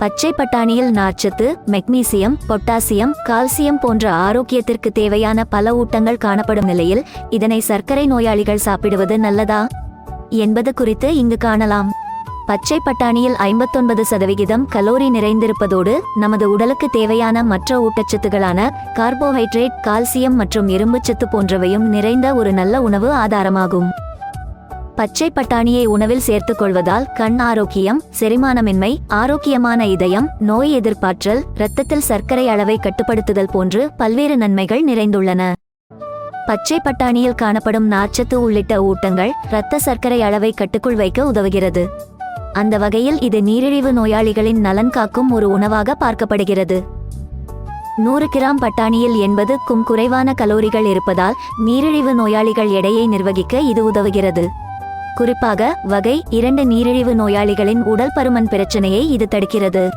பச்சை பட்டாணியில் நார்ச்சத்து magnesium potassium calcium போன்ற ஆரோக்கியத்திற்கு தேவையான பல ஊட்டங்கள் காணப்படும் நிலையில் இதனை சர்க்கரை நோயாளிகள் சாப்பிடுவது நல்லதா? என்பது குறித்து இங்கு காணலாம். பச்சை பட்டாணியில் ஐம்பத்தொன்பது சதவிகிதம் கலோரி நிறைந்திருப்பதோடு நமது உடலுக்கு தேவையான மற்ற ஊட்டச்சத்துகளான கார்போஹைட்ரேட் கால்சியம் மற்றும் இரும்புச்சத்து போன்றவையும் நிறைந்த ஒரு நல்ல உணவு ஆதாரமாகும். பச்சை பட்டாணியை உணவில் சேர்த்துக் கொள்வதால் கண் ஆரோக்கியம் செரிமானமின்மை ஆரோக்கியமான இதயம் நோய் எதிர்ப்பாற்றல் இரத்தத்தில் சர்க்கரை அளவை கட்டுப்படுத்துதல் போன்று பல்வேறு நன்மைகள் நிறைந்துள்ளன. பச்சை பட்டாணியில் காணப்படும் நார்ச்சத்து உள்ளிட்ட ஊட்டங்கள் இரத்த சர்க்கரை அளவை கட்டுக்குள் வைக்க உதவுகிறது. அந்த வகையில் இது நீரிழிவு நோயாளிகளின் நலன் காக்கும் ஒரு உணவாக பார்க்கப்படுகிறது. நூறு கிராம் பட்டாணியில் எண்பதுக்கும் குறைவான கலோரிகள் இருப்பதால் நீரிழிவு நோயாளிகள் எடையை நிர்வகிக்க இது உதவுகிறது. குறிப்பாக வகை இரண்டு நீரிழிவு நோயாளிகளின் உடல் பருமன் பிரச்சனையை இது தடுக்கிறது.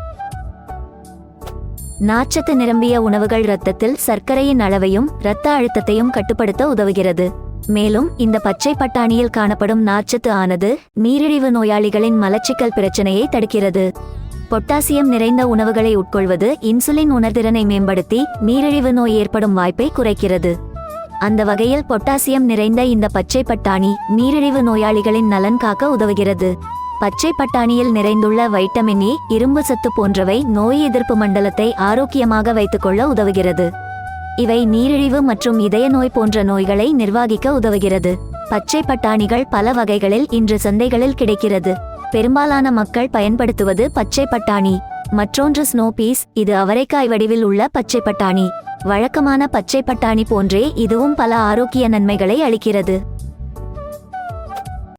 நாச்சத்து நிரம்பிய உணவுகள் இரத்தத்தில் சர்க்கரையின் அளவையும் இரத்த அழுத்தத்தையும் கட்டுப்படுத்த உதவுகிறது. மேலும் இந்த பச்சை பட்டாணியில் காணப்படும் நார்ச்சத்து ஆனது நீரிழிவு நோயாளிகளின் மலச்சிக்கல் பிரச்சனையை தடுக்கிறது. பொட்டாசியம் நிறைந்த உணவுகளை உட்கொள்வது இன்சுலின் உணர்திறனை மேம்படுத்தி நீரிழிவு நோய் ஏற்படும் வாய்ப்பை குறைக்கிறது. அந்த வகையில் பொட்டாசியம் நிறைந்த இந்த பச்சை பட்டாணி நீரிழிவு நோயாளிகளின் நலன் காக்க உதவுகிறது. பச்சை பட்டாணியில் நிறைந்துள்ள வைட்டமின் இ இரும்பு சத்து போன்றவை நோய் எதிர்ப்பு மண்டலத்தை ஆரோக்கியமாக வைத்துக்கொள்ள உதவுகிறது. இவை நீரிழிவு மற்றும் இதய நோய் போன்ற நோய்களை நிர்வகிக்க உதவுகிறது. பச்சை பட்டாணிகள் பல வகைகளில் இன்று சந்தைகளில் கிடைக்கிறது. பெரும்பாலான மக்கள் பயன்படுத்துவது பச்சை பட்டாணி. மற்றொன்று ஸ்னோ பீஸ் இது அவரைக்காய் வடிவில் உள்ள பச்சை பட்டாணி. வழக்கமான பச்சை பட்டாணி போன்றே இதுவும் பல ஆரோக்கிய நன்மைகளை அளிக்கிறது.